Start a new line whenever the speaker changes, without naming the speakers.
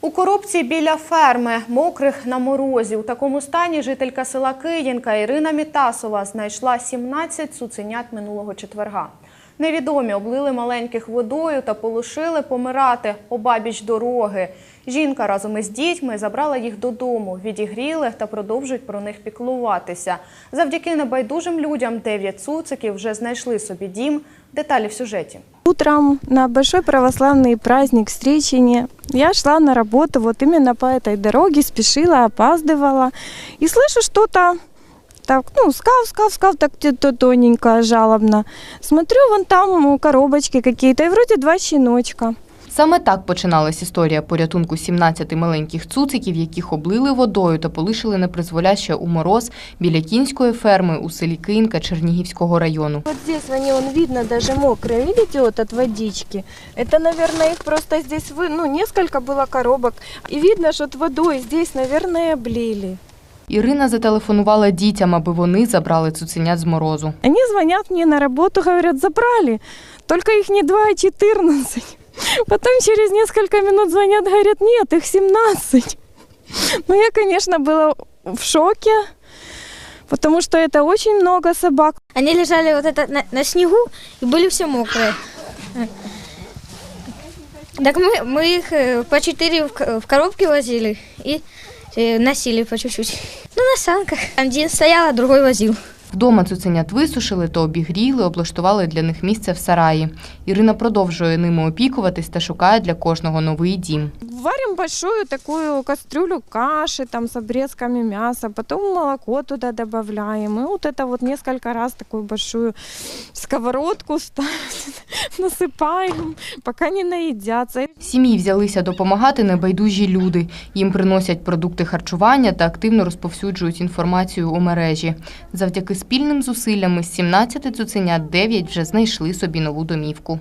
У коробці біля ферми, мокрих на морозі. У такому стані жителька села Киїнка Ірина Мітасова знайшла 17 цуценят минулого четверга. Невідомі облили маленьких водою та полишили помирати обабіч дороги. Жінка разом із дітьми забрала їх додому, відігріли та продовжують про них піклуватися. Завдяки небайдужим людям 9 цуциків вже знайшли собі дім. Деталі в сюжеті.
Утром на большой православный праздник Встречения я шла на работу вот именно по этой дороге, спешила, опаздывала. И слышу что-то так, ну, скав, скав, скав, так где-то тоненько, жалобно. Смотрю, вон там ну, коробочки какие-то, и вроде два щеночка.
Саме так починалась історія порятунку 17 маленьких цуциків, яких облили водою та полишили непризволяще у мороз біля кінської ферми у селі Киїнка Чернігівського району.
Вот здесь они, он видно, даже мокрые, видите, вот от водички. Это, наверное, их просто здесь, вы, ну, несколько было коробок. И видно, что от водой здесь, наверное, облили.
Ірина зателефонувала дітям, аби вони забрали цуценят з морозу.
Они звонят мне на работу, говорят, забрали, только их не 2, а 14. Потом через несколько минут звонят, говорят, нет, их 17. Ну, я, конечно, была в шоке, потому что это очень много собак.
Они лежали вот это на, на снегу и были все мокрые. Так мы, мы их э, по четыре в, ко- в коробке возили и э, носили по чуть-чуть. Ну, на санках. Один стоял, а другой возил.
Вдома цуценят висушили та обігріли, облаштували для них місце в сараї. Ірина продовжує ними опікуватись та шукає для кожного новий дім.
Варим большую такую кастрюлю каши там с обрезками мяса, потом молоко туда добавляем. И вот это вот несколько раз такую большую сковородку ставим, насыпаем, пока не наедятся.
Сім'ї взялися допомагати небайдужі люди. Їм приносять продукти харчування та активно розповсюджують інформацію у мережі. Завдяки спільним зусиллям із 17 цуценят 9 вже знайшли собі нову домівку.